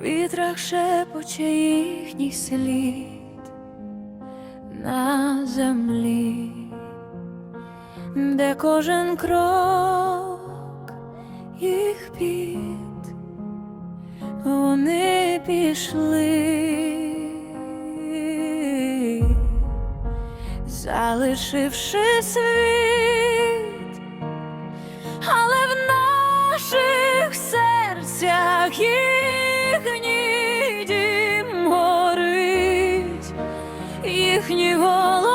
вітрах шепоче їхній слід на землі, де кожен крок їх під вони пішли, залишивши світ, але в наших серцях їхній дім горить, їхні голоси